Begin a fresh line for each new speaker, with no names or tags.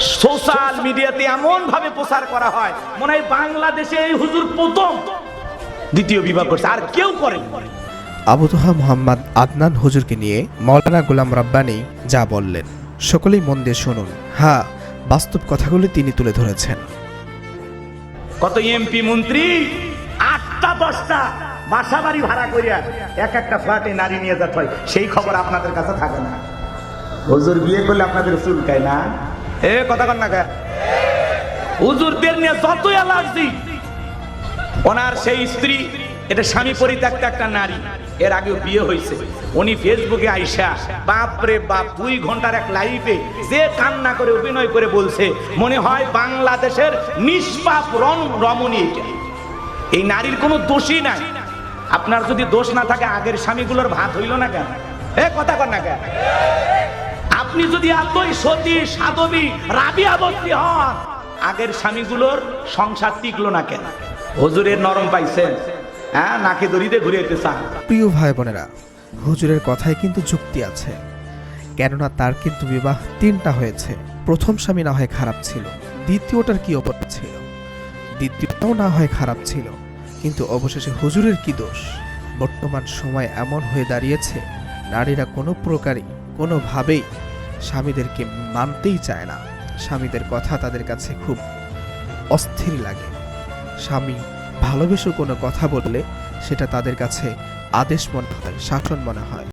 Social মিডিয়াতে এমন ভাবে প্রচার করা হয় মনে হয় বাংলাদেশে এই হুজুর প্রথম। দ্বিতীয় বিবাহ করছে আর কেউ করে
আবু তোহা মোহাম্মদ আদনান হুজুরকে নিয়ে মৌলানা গোলাম রাব্বানি যা বললেন সকলেই মন দিয়ে শুনুন। হ্যাঁ বাস্তব কথাগুলি তিনি তুলে ধরেছেন।
কত এমপি মন্ত্রী আটটা দশটা বাসা বাড়ি ভাড়া করিয়া এক একটা ফ্ল্যাটে নারী নিয়ে যেতে হয় সেই খবর আপনাদের কাছে থাকে না। হুজুর বিয়ে করলে আপনাদের চুলকায় না? এ কথা কন না কে? হুজুরদের নিয়ে যতই অ্যালার্জি ওনার সেই স্ত্রী এটা স্বামী পরিত্যক্ত একটা নারী। এর আগেও বিয়ে হয়েছে। উনি ফেসবুকে আইসা বাপ রে বাপ দুই ঘণ্টার এক লাইভে যে কান্না করে অভিনয় করে বলছে মনে হয় বাংলাদেশের নিষ্পাপ রণ রমণী এটা। এই নারীর কোনো দোষই নাই। আপনার যদি দোষ না থাকে আগের স্বামীগুলোর ভাত হইল না কেন? এ কথা কর না কেন আপনি যদি এতই সতী, সাধবী রাবিয়াবতী হন, আগের স্বামীগুলোর সংসার টিকলো না কেন? হজুরের নরম পাইছেন। হ্যাঁ নাকে দড়িতে ঘুরে চান।
প্রিয় ভাই বোনেরা, হুজুরের কথায় কিন্তু যুক্তি আছে। কেননা তার কিন্তু বিবাহ তিনটা হয়েছে। প্রথম স্বামী না হয় খারাপ ছিল, দ্বিতীয়টার কি অপরাধ ছিল? দ্বিতীয়টাও না হয় খারাপ ছিল, কিন্তু অবশেষে হুজুরের কি দোষ? বর্তমান সময় এমন হয়ে দাঁড়িয়েছে, নারীরা কোনো প্রকারই, কোনোভাবেই স্বামীদেরকে মানতেই চায় না। স্বামীদের কথা তাদের কাছে খুব অস্থির লাগে। স্বামী ভালোবেসে কোনো কথা বললে সেটা তাদের কাছে আদেশ মনে হয় শাসন মনে হয়।